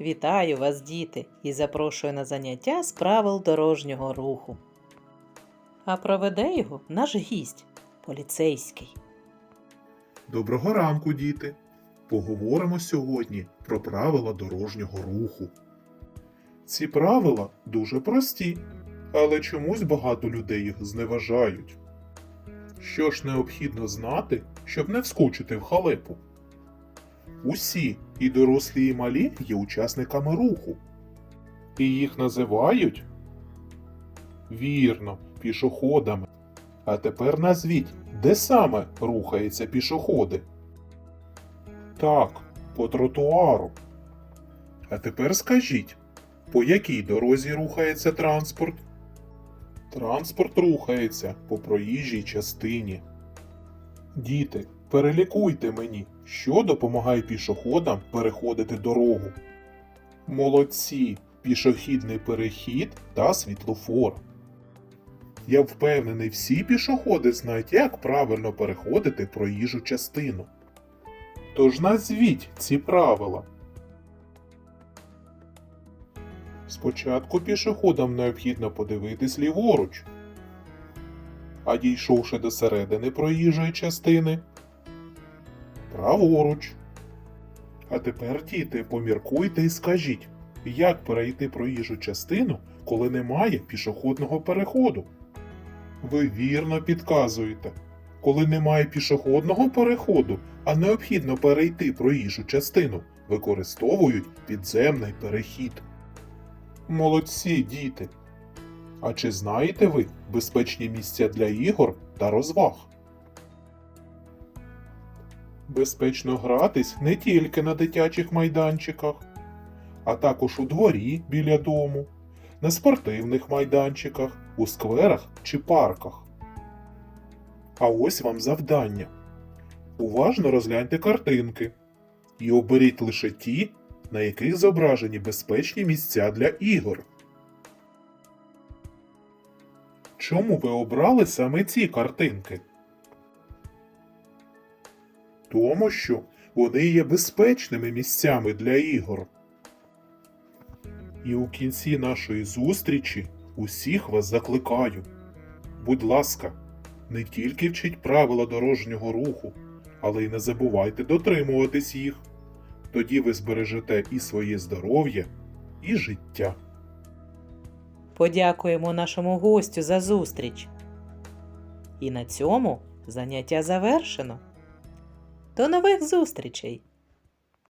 Вітаю вас, діти, і запрошую на заняття з правил дорожнього руху. А проведе його наш гість, поліцейський. Доброго ранку, діти! Поговоримо сьогодні про правила дорожнього руху. Ці правила дуже прості, але чомусь багато людей їх зневажають. Що ж необхідно знати, щоб не вскочити в халепу? Усі, і дорослі, і малі, є учасниками руху. І їх називають вірно, пішоходами. А тепер назвіть, де саме рухаються пішоходи? Так, по тротуару. А тепер скажіть, по якій дорозі рухається транспорт? Транспорт рухається по проїжджій частині. Діти, перелікуйте мені, що допомагає пішоходам переходити дорогу. Молодці, пішохідний перехід та світлофор. Я впевнений, всі пішоходи знають, як правильно переходити проїжджу частину. Тож назвіть ці правила. Спочатку пішоходам необхідно подивитись ліворуч, а дійшовши до середини проїжджої частини, праворуч. А тепер, діти, поміркуйте і скажіть, як перейти проїжджу частину, коли немає пішохідного переходу. Ви вірно підказуєте. Коли немає пішохідного переходу, а необхідно перейти проїжджу частину, використовують підземний перехід. Молодці, діти! А чи знаєте ви безпечні місця для ігор та розваг? Безпечно гратись не тільки на дитячих майданчиках, а також у дворі біля дому, на спортивних майданчиках, у скверах чи парках. А ось вам завдання. Уважно розгляньте картинки і оберіть лише ті, на яких зображені безпечні місця для ігор. Чому ви обрали саме ці картинки? Тому що вони є безпечними місцями для ігор. І у кінці нашої зустрічі усіх вас закликаю. Будь ласка, не тільки вчіть правила дорожнього руху, але й не забувайте дотримуватись їх. Тоді ви збережете і своє здоров'я, і життя. Подякуємо нашому гостю за зустріч. І на цьому заняття завершено. До нових зустрічей!